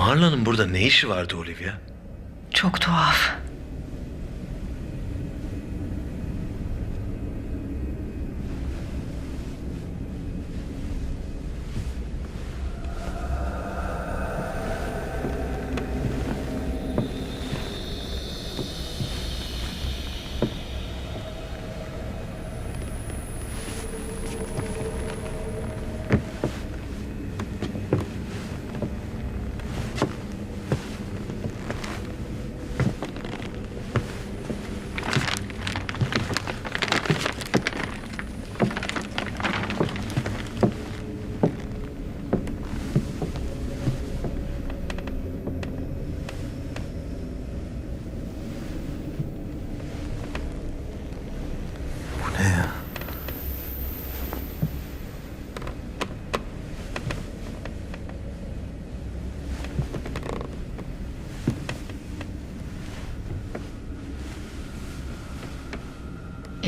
Marla'nın burada ne işi vardı Olivia? Çok tuhaf.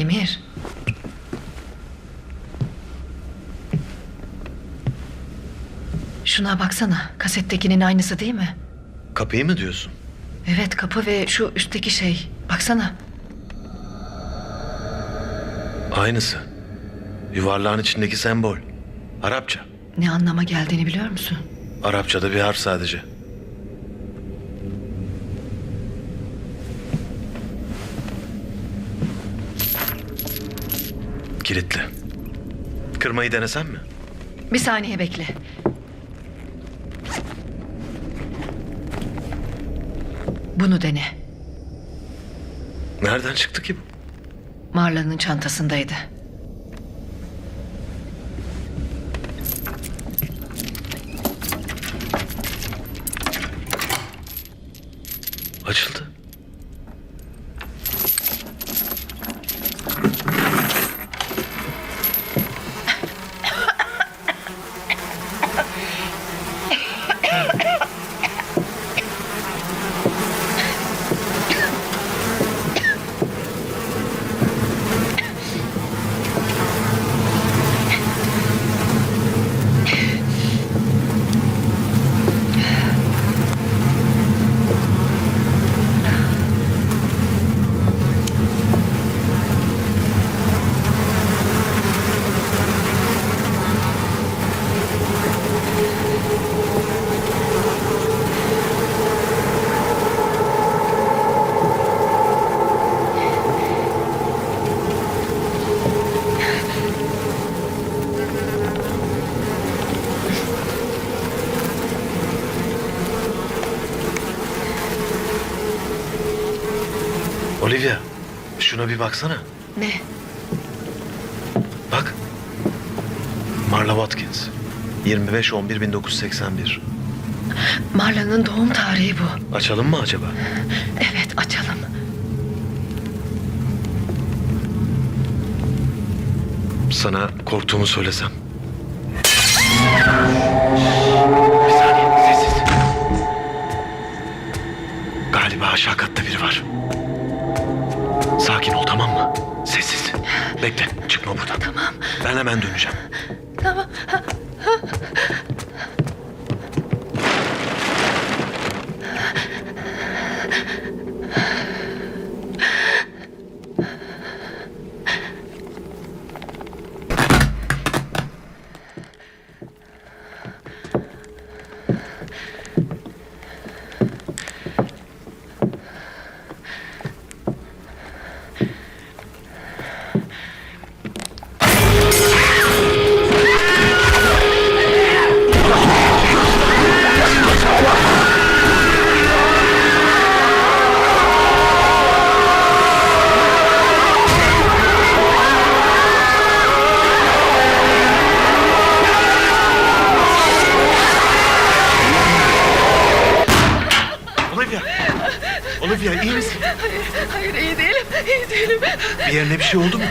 Emir. Şuna baksana. Kasettekinin aynısı değil mi? Kapıyı mı diyorsun? Evet kapı ve şu üstteki şey. Baksana. Aynısı. Yuvarlağın içindeki sembol. Arapça. Ne anlama geldiğini biliyor musun? Arapçada bir harf sadece. Kilitli. Kırmayı denesem mi? Bir saniye bekle. Bunu dene. Nereden çıktı ki bu? Marla'nın çantasındaydı. Açıldı. Olivia, şuna bir baksana. Ne? Bak. Marla Watkins. 25-11-1981. Marla'nın doğum tarihi bu. Açalım mı acaba? Evet açalım. Sana korktuğumu söylesem. Bir saniye, sessiz. Galiba aşağı katta biri var. Sakin ol tamam mı? Sessiz. Bekle, çıkma buradan. Tamam. Ben hemen döneceğim. Tamam. Bir yerine bir şey oldu mu?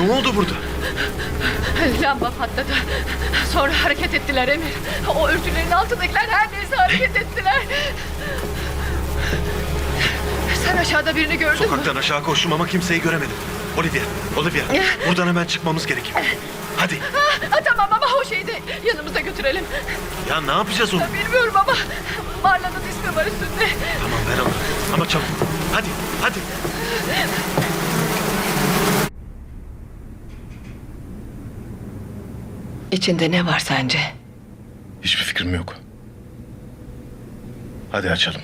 Ne oldu burada? Lamba patladı. Sonra hareket ettiler Emir. O örtülerin altındakiler her neyse hareket ettiler. Sen aşağıda birini gördün mü? Sokaktan aşağı koştum ama kimseyi göremedim. Olivia, Olivia buradan hemen çıkmamız gerek. Hadi. Ha, tamam ama o şeyi de yanımıza götür. götürelim. Ya ne yapacağız onu? Bilmiyorum ama Marla'nın ismi var üstünde. Tamam ver onu. Ama çabuk. Hadi hadi. İçinde ne var sence? Hiçbir fikrim yok. Hadi açalım.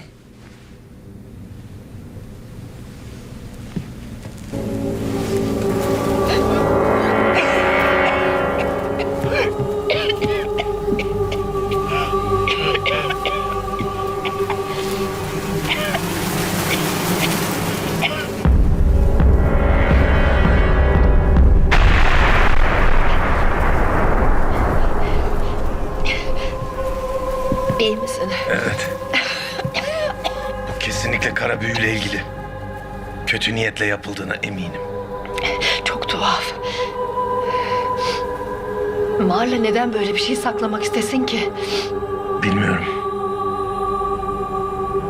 Kötü niyetle yapıldığına eminim. Çok tuhaf. Marla neden böyle bir şey saklamak istesin ki? Bilmiyorum.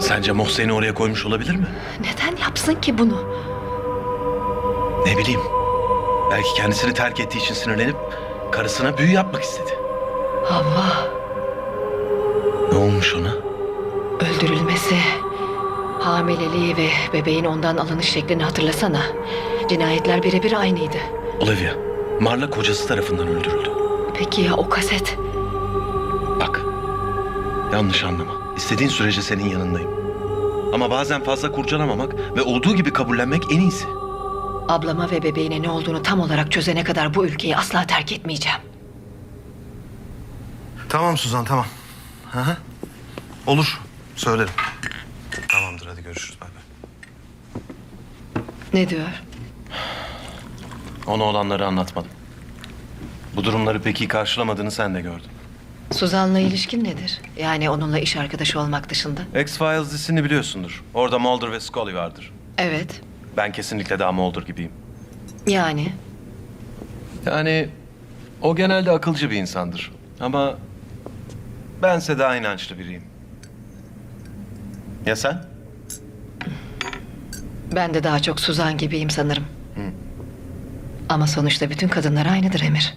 Sence Mohsen'i oraya koymuş olabilir mi? Neden yapsın ki bunu? Ne bileyim. Belki kendisini terk ettiği için sinirlenip karısına büyü yapmak istedi. Havva Ne olmuş ona? öldürülmesi, hamileliği ve bebeğin ondan alınış şeklini hatırlasana. Cinayetler birebir aynıydı. Olivia, Marla kocası tarafından öldürüldü. Peki ya o kaset? Bak, yanlış anlama. İstediğin sürece senin yanındayım. Ama bazen fazla kurcalamamak ve olduğu gibi kabullenmek en iyisi. Ablama ve bebeğine ne olduğunu tam olarak çözene kadar bu ülkeyi asla terk etmeyeceğim. Tamam Suzan tamam. Hı hı. Olur söylerim. Görüşürüz bay. Ne diyor? Ona olanları anlatmadım. Bu durumları pek iyi karşılamadığını sen de gördün. Suzan'la ilişkin nedir? Yani onunla iş arkadaşı olmak dışında. X-Files dizisini biliyorsundur. Orada Mulder ve Scully vardır. Evet. Ben kesinlikle daha Mulder gibiyim. Yani Yani o genelde akılcı bir insandır. Ama bense daha inançlı biriyim. Ya sen? Ben de daha çok Suzan gibiyim sanırım. Ama sonuçta bütün kadınlar aynıdır Emir.